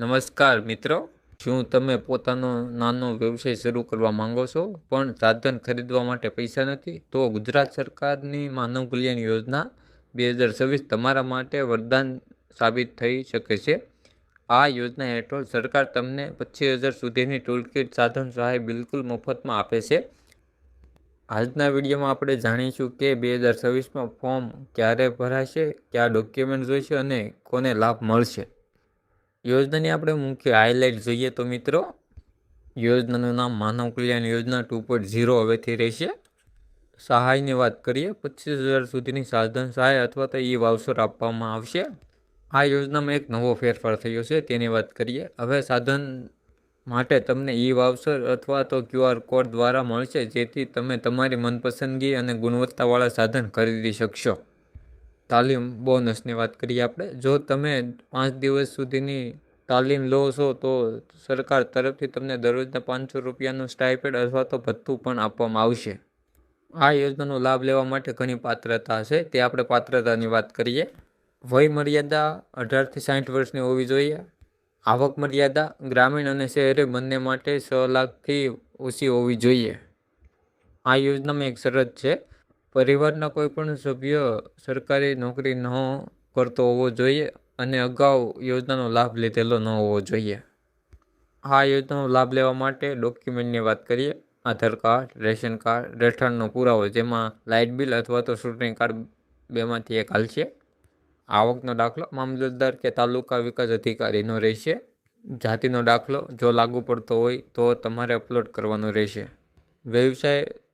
નમસ્કાર મિત્રો. શું તમે પોતાનો નાનો વ્યવસાય શરૂ કરવા માંગો છો? પણ સાધન ખરીદવા માટે પૈસા નથી? તો ગુજરાત સરકારની માનવ કલ્યાણ યોજના બે હજાર છવ્વીસ તમારા માટે વરદાન સાબિત થઈ શકે છે. આ યોજના હેઠળ સરકાર તમને પચીસ હજાર સુધીની ટૂલકીટ સાધન સહાય બિલકુલ મફતમાં આપે છે. આજના વિડીયોમાં આપણે જાણીશું કે બે હજાર છવ્વીસમાં ફોર્મ ક્યારે ભરાશે, કયા ડોક્યુમેન્ટ જોઈશે અને કોને લાભ મળશે. યોજનાની આપણે મુખ્ય હાઇલાઇટ જોઈએ તો મિત્રો, યોજનાનું નામ માનવ કલ્યાણ યોજના ટુ પોઈન્ટ ઝીરો હવેથી રહેશે. સહાયની વાત કરીએ, પચીસ હજાર સુધીની સાધન સહાય અથવા તો ઈ વાવસર આપવામાં આવશે. આ યોજનામાં એક નવો ફેરફાર થયો છે, તેની વાત કરીએ. હવે સાધન માટે તમને ઈ વાવસર અથવા તો ક્યુઆર કોડ દ્વારા મળશે, જેથી તમે તમારી મનપસંદગી અને ગુણવત્તાવાળા સાધન ખરીદી શકશો. તાલીમ બોનસની વાત કરીએ આપણે, જો તમે પાંચ દિવસ સુધીની તાલીમ લો છો, તો સરકાર તરફથી તમને દરરોજના પાંચસો રૂપિયાનું સ્ટાઇપેડ અથવા તો ભથ્થું પણ આપવામાં આવશે. આ યોજનાનો લાભ લેવા માટે ઘણી પાત્રતા છે તે આપણે પાત્રતાની વાત કરીએ. વય મર્યાદા અઢારથી સાઠ વર્ષની હોવી જોઈએ. આવક મર્યાદા ગ્રામીણ અને શહેરી બંને માટે છ લાખથી ઓછી હોવી જોઈએ. આ યોજનામાં એક શરત છે પરિવારના કોઈ પણ સભ્ય સરકારી નોકરી ન કરતો હોવો જોઈએ અને અગાઉ યોજનાનો લાભ લીધેલો ન હોવો જોઈએ. આ યોજનાનો લાભ લેવા માટે ડોક્યુમેન્ટની વાત કરીએ. આધાર કાર્ડ, રેશન કાર્ડ, રહેઠાણનો પુરાવો, જેમાં લાઇટ બિલ અથવા તો ચૂંટણી કાર્ડ બેમાંથી એક હાલશે. આવકનો દાખલો, મામલતદાર કે તાલુકા વિકાસ અધિકારીનો રહેશે. જાતિનો દાખલો, જો લાગુ પડતો હોય તો તમારે અપલોડ કરવાનો રહેશે.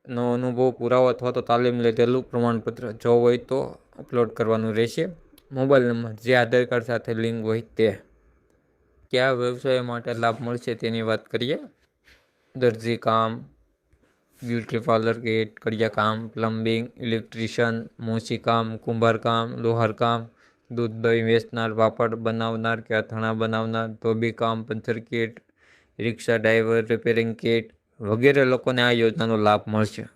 વ્યવસાયનો અનુભવ પુરાવો અથવા તો તાલીમ લીધેલું પ્રમાણપત્ર જો હોય તો અપલોડ કરવાનું રહેશે. મોબાઈલ નંબર જે આધાર કાર્ડ સાથે લિંક હોય તે. કયા વ્યવસાય માટે લાભ મળશે તેની વાત કરીએ. દરજી કામ, બ્યુટી પાર્લર કિટ કડિયા કામ, પ્લમ્બિંગ, ઇલેક્ટ્રિશિયન મોચી કામ લોહારકામ કામ દૂધ દહીં વેચનાર પાપડ બનાવનાર કે અથાણા બનાવનાર, ધોબી કામ પંચર કિટ, રિક્ષા ડ્રાઈવર, રિપેરિંગ કિટ વગેરે લોકોને આ યોજનાનો લાભ મળશે.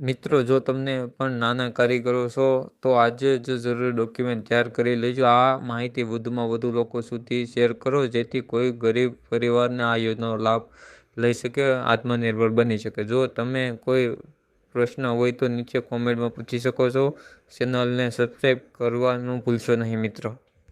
મિત્રો, જો તમને પણ નાના કારીગરો છો, તો આજે જ જરૂરી ડોક્યુમેન્ટ તૈયાર કરી લેજો. આ માહિતી વધુમાં વધુ લોકો સુધી શેર કરો, જેથી કોઈ ગરીબ પરિવારને આ યોજનાનો લાભ લઈ શકે, આત્મનિર્ભર બની શકે. જો તમે કોઈ પ્રશ્ન હોય તો નીચે કોમેન્ટમાં પૂછી શકો છો. ચેનલને સબસ્ક્રાઈબ કરવાનું ભૂલશો નહીં, મિત્રો.